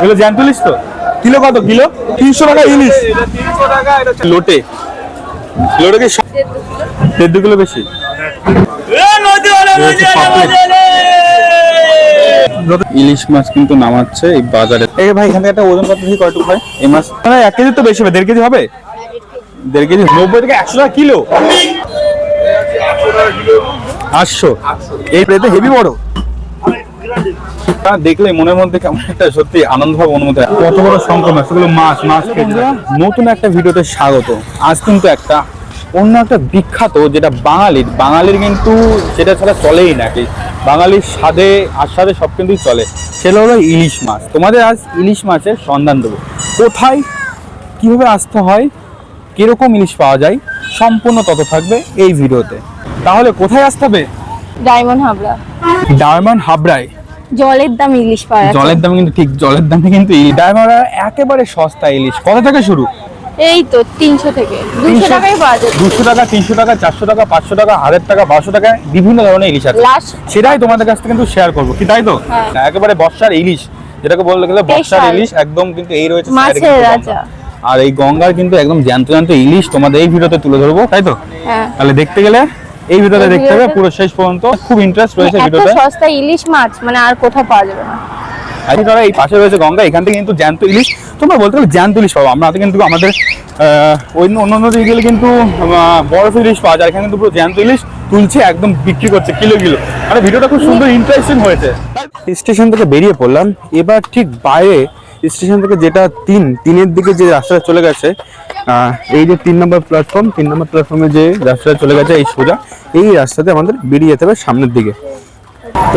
এগুলো জ্যান্ত ইলিশ তো? কিলো কত? কিলো? তিনশো টাকা ইলিশ। লোটে। লোটে কি দেড় দু কিলো বেশি? ইলিশ মাছ কিন্তু নামাচ্ছে এই বাজারে। এই ভাই এখানে একটা ওজন কত থেকে কয়টুকু হয় এই মাছ মানে এক কেজি তো বেশি হবে দেড় কেজি হবে? দেড় কেজি নব্বই থেকে একশো টাকা কিলো। আটশো। এই প্লেতে হেভি বড়। দেখলে মনের মধ্যে কেমন একটা সত্যি আনন্দ ভাব অনুমতি কত বড় সংখ্যা মাছ এগুলো মাছ মাছ নতুন একটা ভিডিওতে স্বাগত। আজ কিন্তু একটা অন্য একটা বিখ্যাত যেটা বাঙালির বাঙালির কিন্তু সেটা ছাড়া চলেই নাকি বাঙালির স্বাদে আস্বাদে সব কিন্তু চলে। সেটা হলো ইলিশ মাছ। তোমাদের আজ ইলিশ মাছের সন্ধান দেবো। কোথায় কীভাবে আসতে হয় কীরকম ইলিশ পাওয়া যায় সম্পূর্ণ তত থাকবে এই ভিডিওতে। তাহলে কোথায় আসতে হবে? ডায়মন্ড হাবড়া। ডায়মন্ড হাবড়ায়। জলের দাম ইলিশ পাওয়া যাচ্ছে জলের দাম কিন্তু ঠিক জলের দামে কিন্তু ইলিশ। ডায়মন্ড একেবারে সস্তা ইলিশ। কত থেকে শুরু? এই তো তিনশো থেকে। দুশো টাকায় পাওয়া যাচ্ছে। দুশো টাকা তিনশো টাকা চারশো টাকা পাঁচশো টাকা হাজার টাকা বারোশো টাকা বিভিন্ন ধরনের ইলিশ আছে। সেটাই তোমাদের কাছ থেকে কিন্তু শেয়ার করব। কি তাই তো? হ্যাঁ। একেবারে বর্ষার ইলিশ। যেটাকে বলতে গেলে বর্ষার ইলিশ একদম কিন্তু এই রয়েছে মাছের রাজা। আর এই গঙ্গার কিন্তু একদম জ্যান্ত জ্যান্ত ইলিশ তোমাদের এই ভিডিওতে তুলে ধরবো তাই তো? হ্যাঁ। তাহলে দেখতে গেলে এই ভিডিওতে দেখতে হবে পুরো শেষ পর্যন্ত। খুব ইন্টারেস্ট রয়েছে এত সস্তা ইলিশ মাছ মানে আর কোথাও পাওয়া যাবে না। আজকে ধরো এই পাশে রয়েছে গঙ্গা এখান থেকে কিন্তু জ্যান্ত ইলিশ। তোমরা বলতে গেলে জ্যান্ত ইলিশ পাবো। আমরা কিন্তু আমাদের অন্য অন্য অন্য দিকে গেলে কিন্তু বরফ ইলিশ পাওয়া যায়। এখানে কিন্তু পুরো জ্যান্ত ইলিশ তুলছে একদম বিক্রি করছে কিলো কিলো। মানে ভিডিওটা খুব সুন্দর ইন্টারেস্টিং হয়েছে। স্টেশন থেকে বেরিয়ে পড়লাম। এবার ঠিক বাইরে স্টেশন থেকে যেটা তিন তিনের দিকে যে রাস্তাটা চলে গেছে আহ, এই যে তিন নম্বর প্ল্যাটফর্ম তিন নম্বর প্ল্যাটফর্মে যে রাস্তাটা চলে গেছে এই সোজা। এই রাস্তাতে আমাদের বেরিয়ে যেতে হবে সামনের দিকে।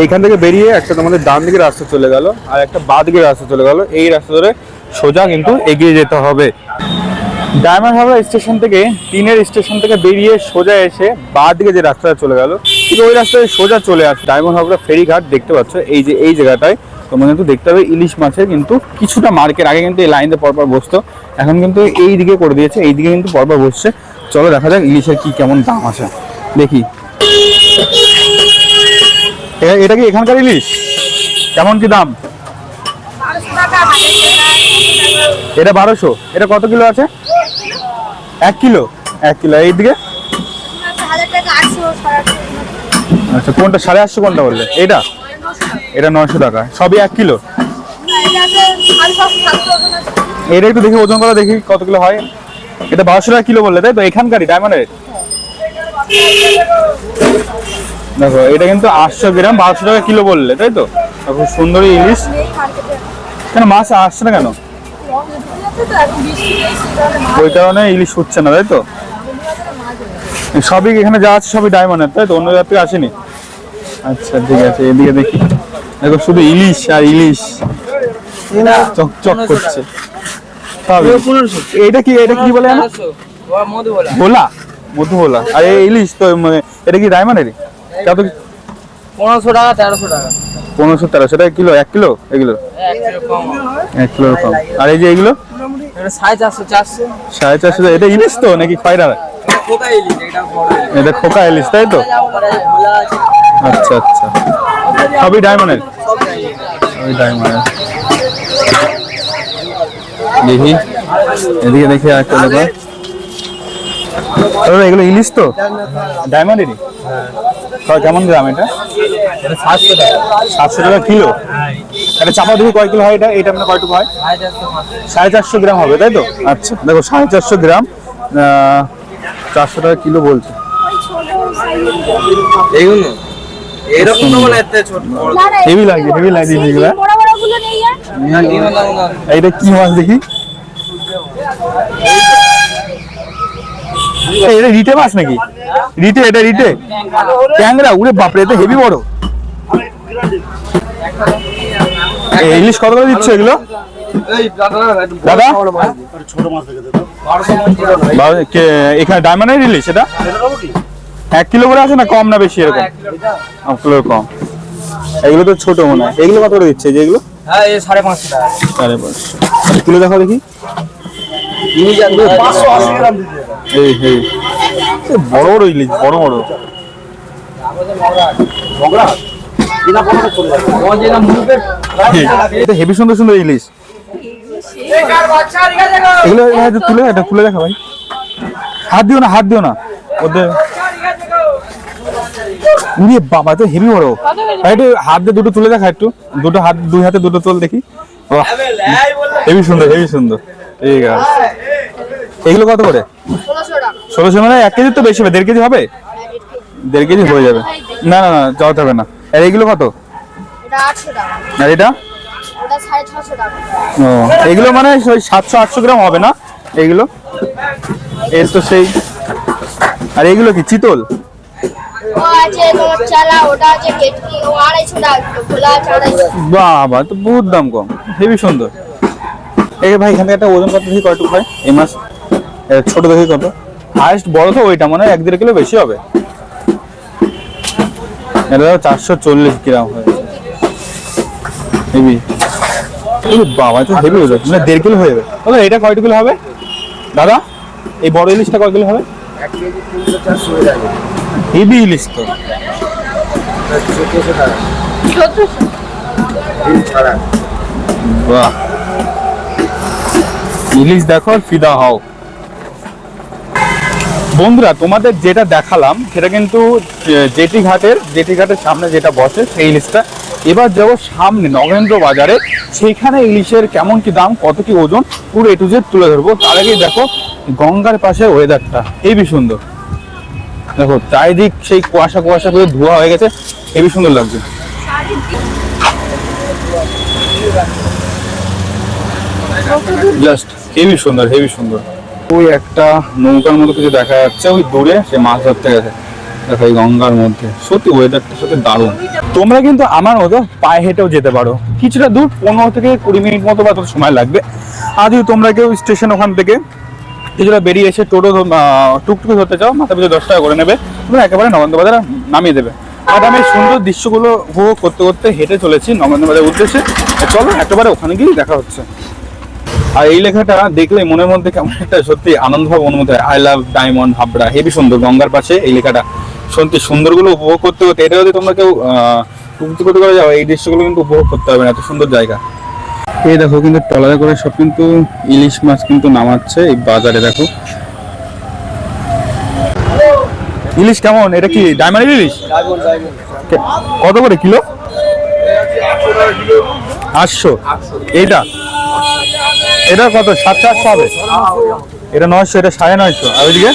এইখান থেকে বেরিয়ে একটা তোমাদের ডান দিকে রাস্তা চলে গেল আর একটা বাঁ দিকে রাস্তা চলে গেল। এই রাস্তা ধরে সোজা কিন্তু এগিয়ে যেতে হবে। ডায়মন্ড হারবার স্টেশন থেকে তিনের স্টেশন থেকে বেরিয়ে সোজা এসে বাঁ দিকে যে রাস্তাটা চলে গেল, ঠিক ওই রাস্তায় সোজা চলে আসে। ডায়মন্ড হারবার ফেরিঘাট দেখতে পাচ্ছ, এই যে, এই জায়গাটায় তোমরা কিন্তু দেখতে হবে ইলিশ মাছের কিন্তু কিছুটা মার্কের আগে কিন্তু এই লাইনে পরপর বসতো, এখন কিন্তু এই দিকে করে দিয়েছে এই দিকে কিন্তু পরপর বসছে। চলো দেখা যাক ইলিশের কি কেমন দাম আছে। দেখি। এটা কি এখানকার ইলিশ? কেমন কি দাম? এটা বারোশো। এটা কত কিলো আছে? এক কিলো? এক কিলো। এই দিকে? আচ্ছা কোনটা? সাড়ে আটশো কোনটা বললে? এটা এটা নয়শো টাকা। সবই এক কিলো? এটা একটু দেখি, ওজন করা দেখি কত কিলো হয়। এটা বারোশো টাকা কিলো বললে, তাই তো? এখানকারই ডায়মন্ডের দেখো এটা কিন্তু আটশো গ্রাম বারোশো টাকা কিলো বললে তাই তো? খুব সুন্দরী ইলিশ। কেন মাছ আসছে না কেন? ওই কারণে ইলিশ হচ্ছে না তাই তো? সবই এখানে যা আছে সবই ডায়মন্ডের তাই তো? অন্য জাতীয় আসেনি? আচ্ছা ঠিক আছে এদিকে দেখি। দেখো শুধু ইলিশ আর ইলিশ। চক চক করছে। এটা কি এটা কি বলে? ভোলা মধু ভোলা আর এই ইলিশ তো মানে এটা কি ডায়মন্ডেরই কত পনেরোশো টাকা তেরোশো টাকা। পনেরোশো তেরোশো টাকা কিলো এক কিলো? এগুলো? এক কিলো কম। এক কিলো কম। আর এই যে এগুলো? সাড়ে চারশো চারশো। সাড়ে চারশো এটা ইলিশ তো নাকি খয়রা এটা খোকা ইলিশ তাই তো? আচ্ছা আচ্ছা। সবই ডায়মন্ডের সব সবই ডায়মন্ডের দেখি। এদিকে দেখি আর একটা দাদা, এগুলো ইলিশ তো? ডায়মন্ডেরই তাও কেমন গ্রাম এটা? এটা সাতশো টাকা। সাতশো টাকা কিলো? এটা চাপা দেখি কয় কিলো হয় এটা? এটা মানে কয়টুকু হয়? সাড়ে চারশো গ্রাম হবে তাই তো? আচ্ছা দেখো সাড়ে চারশো গ্রাম চারশো টাকা কিলো বলছে। এইগুলো এরকম তো বলে এত ছোট। হেভি লাগে হেভি লাগে এগুলা। এইটা কি মাছ দেখি? এটা রিটে মাছ নাকি? রিটে এটা রিটে? ট্যাংরা উড়ে বাপরে এটা হেভি বড়। ইলিশ কত করে দিচ্ছে এগুলো? দাদা? এখানে ডায়মন্ডের ইলিশ এটা? এক কিলো করে আছে না কম না বেশি এরকম? এক কিলো কম। এগুলো তো ছোট মনে হয়। এগুলো কত করে দিচ্ছে এই যে হ্যাঁ সাড়ে পাঁচশো টাকা। সাড়ে পাঁচশো। আচ্ছা, কিলো দেখো। দেখি পাঁচশো আশি গ্রাম বড় বড় ইলিশ, বড় বড়। হেভি সুন্দর সুন্দর ইলিশ। এগুলো তুলে, এটা তুলে দেখা ভাই। হাত দিও না, হাত দিও না। ওদের বাবা হেভি একটু হাত দিয়ে দুটো তুলে দেখা একটু। দুটো হাত, দুই হাতে দুটো তোল দেখি। হেভি সুন্দর হেভি সুন্দর। ঠিক আছে এগুলো কত করে? ষোলোশো মানে এক কেজি তো বেশি হবে দেড় কেজি হবে? দেড় কেজি হয়ে যাবে। না না না যাওয়া হবে না। আর এইগুলো কত? আর এটা? ও এগুলো মানে ওই সাতশো আটশো গ্রাম হবে না? এইগুলো এর তো সেই। আর এগুলো কি চিতল? বাবা তো বহুত দাম কম। হেভি সুন্দর। এই ভাই এখানে একটা ওজন কত কয়টুকু হয়? এই মাছ এ, ছোট দেখি কত? হাইস্ট বড় তো ওইটা মানে এক দেড় কিলো বেশি হবে। এটা চারশো চল্লিশ গ্রাম হয়েছে হেভি বাবা তো হেভি ওজন মানে দেড় কিলো হয়ে যাবে। দাদা, এটা কয় কিলো হবে? দাদা, এই বড় ইলিশটা কয় কিলো হবে? হেভি ইলিশ তো। বিল বাহ। ইলিশ দেখো, ফিদা হও। বন্ধুরা তোমাদের যেটা দেখালাম সেটা কিন্তু জেটি ঘাটের জেটি ঘাটের সামনে যেটা বসে সেই ইলিশটা। এবার যাব সামনে নগেন্দ্র বাজারে। সেইখানে ইলিশের কেমন কি দাম কত কি ওজন পুরো এ টু জেড তুলে ধরবো। তার আগে দেখো গঙ্গার পাশে ওয়েদারটা হেবি সুন্দর। দেখো চারিদিক সেই কুয়াশা কুয়াশা করে ধোয়া হয়ে গেছে হেবি সুন্দর লাগছে। জাস্ট হেভি সুন্দর হেভি সুন্দর। ওই একটা নৌকার মতো কিছু দেখা যাচ্ছে, ওই দূরে সে মাছ ধরতে গেছে। দেখো এই গঙ্গার মধ্যে। সত্যি ওয়েদারটা সত্যি দারুণ। তোমরা কিন্তু আমার মতো পায়ে হেঁটেও যেতে পারো। কিছুটা দূর, পনেরো থেকে কুড়ি মিনিট মতো বা তত সময় লাগবে। আর যদি তোমরা কেউ স্টেশন ওখান থেকে কিছুটা বেরিয়ে এসে টোটো টুকটুকি ধরতে চাও, মাথা পিছু দশ টাকা করে নেবে। তোমরা একেবারে নগেন্দ্র নামিয়ে দেবে। আর আমি সুন্দর দৃশ্যগুলো উপভোগ করতে করতে হেঁটে চলেছি নগেন্দ্র বাজারের উদ্দেশ্যে। চলো একেবারে ওখানে গিয়ে দেখা হচ্ছে। আর এই লেখাটা দেখলে মনের মধ্যে কেমন একটা সত্যি আনন্দ ভাব অনুভূত হয়। আই লাভ ডায়মন্ড হাবড়া, হেবি সুন্দর গঙ্গার পাশে এই লেখাটা। সত্যি সুন্দরগুলো উপভোগ করতে করতে, এটা যদি তোমরা কেউ করতে করে যাও, এই দৃশ্যগুলো কিন্তু উপভোগ করতে হবে না, এত সুন্দর জায়গা। এই দেখো কিন্তু ট্রলারে করে সব কিন্তু ইলিশ মাছ কিন্তু নামাচ্ছে এই বাজারে, দেখো। ইলিশ কেমন? এটা কি ডায়মন্ড ইলিশ? কত করে কিলো? আটশো। এইটা? এটা কত? সাতশো আটশো হবে? এটা নয়শো, এটা সাড়ে নয়শো। আর ওইদিকে?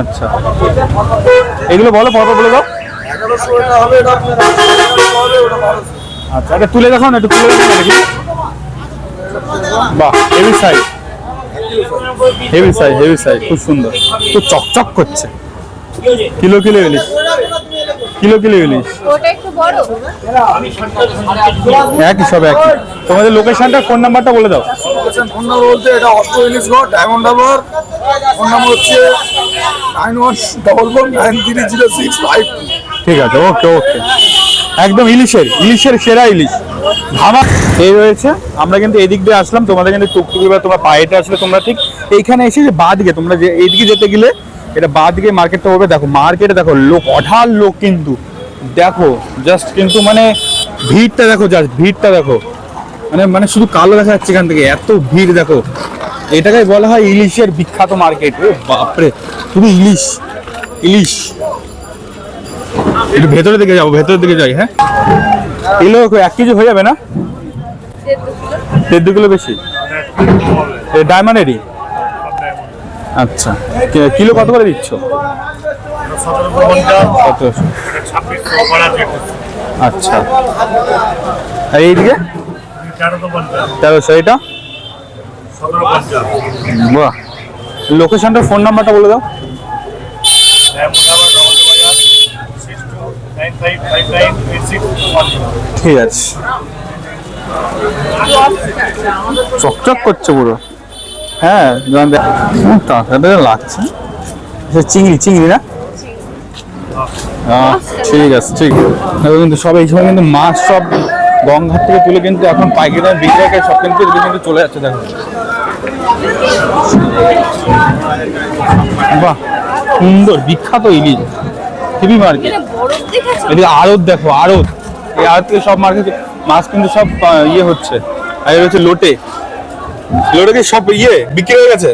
আচ্ছা। এগুলো বলো কত বলে দাও। আচ্ছা এটা তুলে দেখো না, একটু তুলে দেখো দেখি। বাহ heavy size heavy size heavy size খুব সুন্দর। খুব চকচক করছে। কিলো কিলো ইলিশ? কিলো কিলো ইলিশ? ওটা একটু বড়। একই সব একই। তোমাদের লোকেশনটা ফোন নাম্বারটা বলে দাও। ফোন নাম্বার বলতে এটা অষ্ট ইলিশ ঘর ডায়মন্ড হারবার ফোন নাম্বার হচ্ছে nine one double four nine three zero six five ঠিক আছে ওকে ওকে একদম ইলিশের ইলিশের সেরা ইলিশ। ধামা এই রয়েছে আমরা কিন্তু এদিক দিয়ে আসলাম তোমাদের কিন্তু টুকটুকি বা তোমার পায়েতে আসলে তোমরা ঠিক এইখানে এসে যে বাঁ দিকে তোমরা যে এইদিকে যেতে গেলে এটা বাঁ দিকে মার্কেটটা হবে, দেখো মার্কেটে দেখো লোক, অঢাল লোক কিন্তু। দেখো জাস্ট কিন্তু মানে ভিড়টা দেখো জাস্ট ভিড়টা দেখো। মানে মানে শুধু কালো দেখা যাচ্ছে এখান থেকে, এত ভিড় দেখো। এটাকে বলা হয় ইলিশের বিখ্যাত মার্কেট ও বাপরে শুধু ইলিশ ইলিশ। একটু ভেতরের দিকে যাব ভেতরের দিকে যাই হ্যাঁ? এগুলো এক কেজি হয়ে যাবে না? দেড় দু কিলো। বেশি? ডায়মন্ডেরই আচ্ছা। কিলো কত করে দিচ্ছ? আচ্ছা। আর এইদিকে? তেরোশো। এটা বাহ। লোকেশনটা ফোন নাম্বারটা বলে দাও। ঠিক আছে। চকচক করছে পুরো। হ্যাঁ টাকাটা লাগছে। চিংড়ি চিংড়ি না? ঠিক আছে ঠিক। আছে কিন্তু সব এই সময় কিন্তু মাছ সব গঙ্গার থেকে তুলে কিন্তু এখন পাইকারি দামে বিক্রি হয় সব কিন্তু কিন্তু চলে যাচ্ছে দেখো। বাহ সুন্দর বিখ্যাত ইলিশ। হেভি মার্কেট এদিকে আড়ত দেখো আড়ত। এই আড়ত থেকে সব মার্কেট মাছ কিন্তু সব ইয়ে হচ্ছে। আর হচ্ছে লোটে। লোটে কি সব ইয়ে বিক্রি হয়ে গেছে?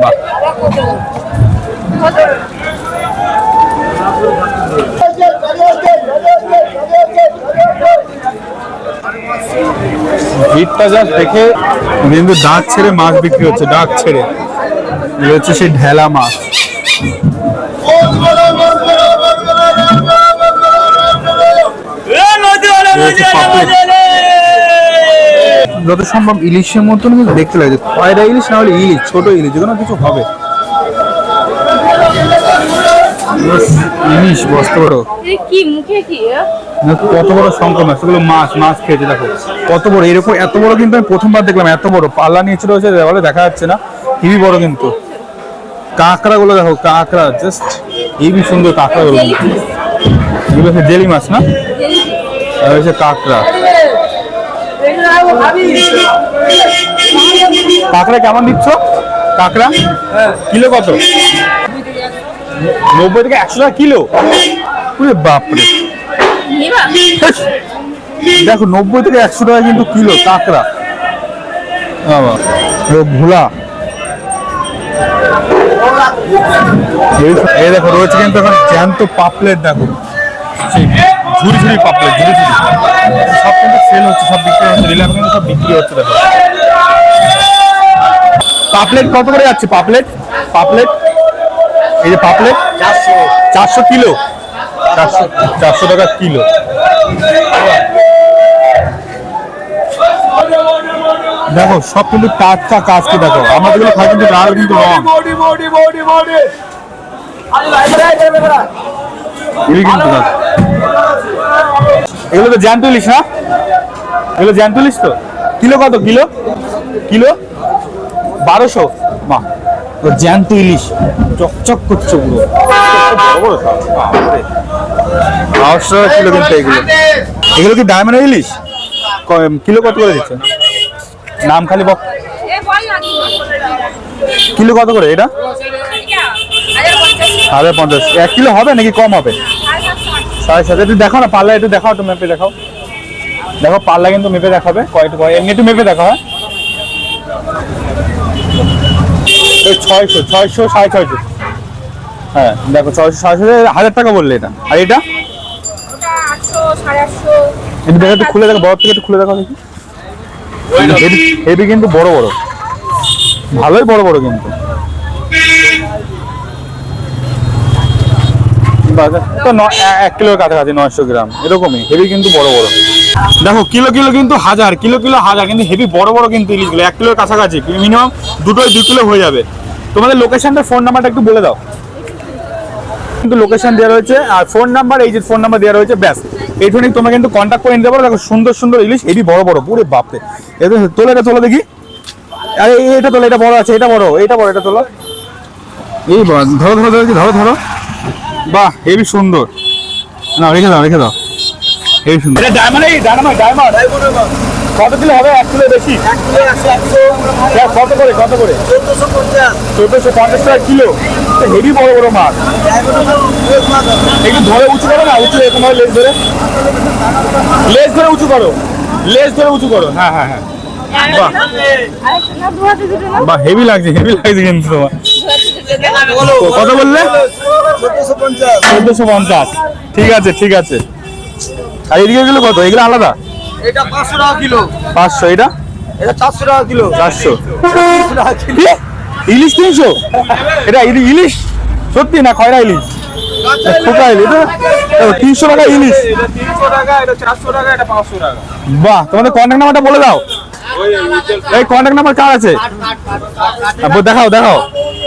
বাহ। ভিড়টা যা দেখে কিন্তু ডাক ছেড়ে মাছ বিক্রি হচ্ছে ডাক ছেড়ে। এই হচ্ছে সেই ঢেলা মাছ। যত সম্ভব ইলিশের মতন কিন্তু দেখতে লাগে কয়টা ইলিশ না হলে ইলিশ ছোট ইলিশ যে কোনো কিছু হবে। ইলিশ বস্তা বড়। কি মুখে কি কত বড় শঙ্কর মাছ এগুলো মাছ মাছ খেয়েছে দেখো। কত বড় এরকম এত বড় কিন্তু আমি প্রথমবার দেখলাম এত বড়। পাল্লা নিচে রয়েছে বলে দেখা যাচ্ছে না হেবি বড় কিন্তু। কাঁকড়া গুলো দেখো কাঁকড়া জাস্ট হেবি সুন্দর কাঁকড়া গুলো এগুলো জেলি মাছ না? আর হচ্ছে কাঁকড়া। কাঁকড়া কেমন দিচ্ছ? কাঁকড়া? কিলো কত? নব্বই থেকে একশো টাকা কিলো? বাপরে। দেখো, নব্বই থেকে একশো টাকা কিন্তু কিলো কাঁকড়া। ভোলা। এই- দেখো, রয়েছে কিন্তু এখন জ্যান্ত পাপলেট, দেখো। ঝুড়ি ঝুড়ি পাপলেট ঝুড়ি ঝুড়ি সব কিন্তু সেল হচ্ছে সব বিক্রি হচ্ছে রিলাম কিন্তু সব বিক্রি হচ্ছে দেখো। পাপলেট কত করে যাচ্ছে পাপলেট? পাপলেট? এই যে পাপলেট? চারশো। চারশো কিলো? চারশো চারশো টাকা কিলো। দেখো সব কিন্তু টাটকা কাজ কি দেখো। আমাদেরগুলো খাই কিন্তু লাল কিন্তু রং। ইলি কিন্তু এগুলো তো জ্যান্ত ইলিশ, না? এগুলো জ্যান্ত ইলিশ তো? কিলো কত? কিলো? কিলো? বারোশো? মা তো জ্যান্ত ইলিশ। চকচক করছে পুরো। আটশো টাকা কিলো কিন্তু এগুলো। এগুলো কি ডায়মন্ড ইলিশ? কিলো কত করে দিচ্ছে? নাম খালি বক? কিলো কত করে এটা। হাজার পঞ্চাশ। এক কিলো হবে নাকি কম হবে? সাড়ে সাথে একটু দেখাও না পাল্লা একটু দেখাও একটু মেপে দেখাও। দেখো পাল্লা কিন্তু মেপে দেখাবে কয়টা কয় এমনি একটু মেপে দেখা হয়। ছয়শো ছয়শো সাড়ে ছয়শো। হ্যাঁ দেখো ছয়শো সাড়ে ছয়শো হাজার টাকা বললে এটা। আর এটা? একটু দেখো একটু খুলে দেখো বরফ থেকে একটু খুলে দেখো দেখি। হেভি কিন্তু বড় বড়। ভালোই বড় বড় কিন্তু। এক কিলোর কাছাকাছি, নয়শো গ্রাম। এরকমই হেভি কিন্তু বড় বড়। দেখো, কিলো কিলো কিন্তু হাজার, কিলো কিলো হাজার, কিন্তু হেভি বড় বড় কিন্তু ইলিশগুলো এক কিলোর কাছাকাছি মিনিমাম দুটোই দুই কিলো হয়ে যাবে। তোমাদের লোকেশনটা ফোন নাম্বারটা একটু বলে দাও। কিন্তু লোকেশন দেওয়া রয়েছে, আর ফোন নাম্বার এই যে ফোন নাম্বার দেওয়া রয়েছে, ব্যাস। এইখানে তোমরা কিন্তু কন্ট্যাক্ট করে নিতে পারো। দেখো, সুন্দর সুন্দর ইলিশ হেভি বড় বড়, পুরো বাপরে। এটা তোলো এটা তোলো দেখি। আরে, এটা তোলো, এটা বড় আছে, এটা বড় এটা বড়, এটা তোলো। এই ধরো ধরো ধরো ধরো ধরো। বাহ হেভি সুন্দর। না রেখে দাও রেখে দাও। হেভি সুন্দর। এটা ডায়মন্ড এই ডায়মন্ড ডায়মন্ড কত কিলো হবে? এক কিলো বেশি? দেখ, কত করে কত করে? চোদ্দশো পঞ্চাশ। টাকা কিলো। হেভি বড় বড় মাছ। একটু ধরে উঁচু করো না উঁচু এরকম ভাবে লেজ ধরে। লেজ ধরে উঁচু করো। লেজ ধরে উঁচু করো। হ্যাঁ হ্যাঁ হ্যাঁ। বাহ। হেভি লাগছে হেভি লাগছে কিন্তু তোমার। কত বললে? চোদ্দশো পঞ্চাশ। ঠিক আছে ঠিক আছে। আর এদিকে এগুলো কত? এগুলো আলাদা? এটা পাঁচশো টাকা কিলো। পাঁচশো এটা? এটা চারশো টাকা কিলো। চারশো? ইলিশ তিনশো? এটা ইলিশ? সত্যি না খয়রা ইলিশ? খোকা ইলিশ। তিনশো টাকা ইলিশ। বাহ তোমাদের কন্ট্যাক্ট নাম্বারটা বলে দাও। এই কন্ট্যাক্ট নাম্বার কার আছে? দেখাও দেখাও।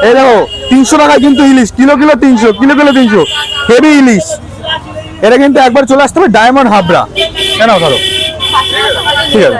এই দেখো, তিনশো টাকায় কিন্তু ইলিশ। কিলো কিলো তিনশো, কিলো কিলো তিনশো। হেভি ইলিশ। এটা কিন্তু একবার চলে আসতে হবে ডায়মন্ড হাবড়া। কেন ধরো? ঠিক আছে।